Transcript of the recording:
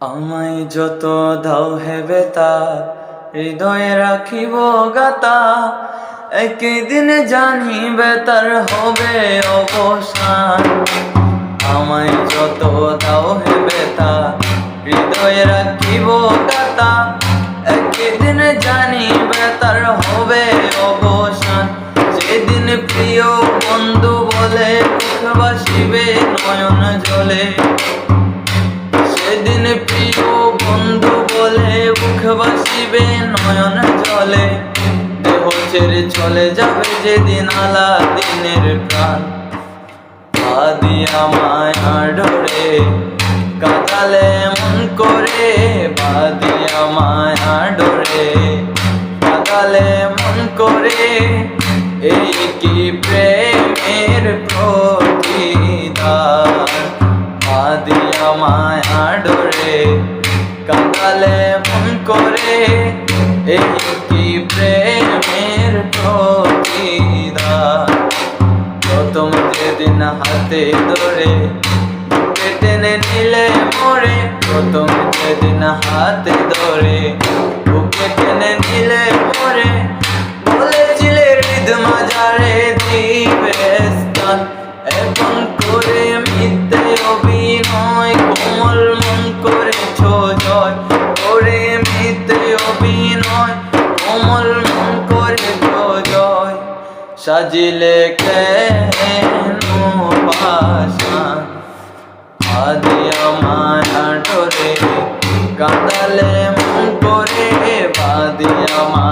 আমায় যত দাও হেবে তা হৃদয়ে রাখিব গাতা। একদিন জানিবে তার হবে অবসান। আমায় যত দাও হেবে তা হৃদয়ে রাখিব গাতা। একদিন জানিবে তার হবে অবসান। সেদিন প্রিয় বন্ধু বলে বাসিবে নয়ন জলে বাসিবে নয়ন জলে, দেহ ছেড়ে চলে যাবে যেদিন আলা দিনের প্রাণ। আদি আমায় ডরে কাঁদালে মন করে, বাদি আমায় ডরে কাঁদালে মন করে, এই কি প্রেমের প্রতিদান? আদি আমায় ডরে কাঁদালে মন করে এই কি প্রেমের প্রতিদা প্রথম যেদিন হাতে ধরে বুকে টেনে নিলে মরে, প্রথম যেদিন হাতে ধরে অমল করে জয় সাজিলে কেন ভাষা আদি আমার ডরে কাঁদালে মন করে বাদি আমার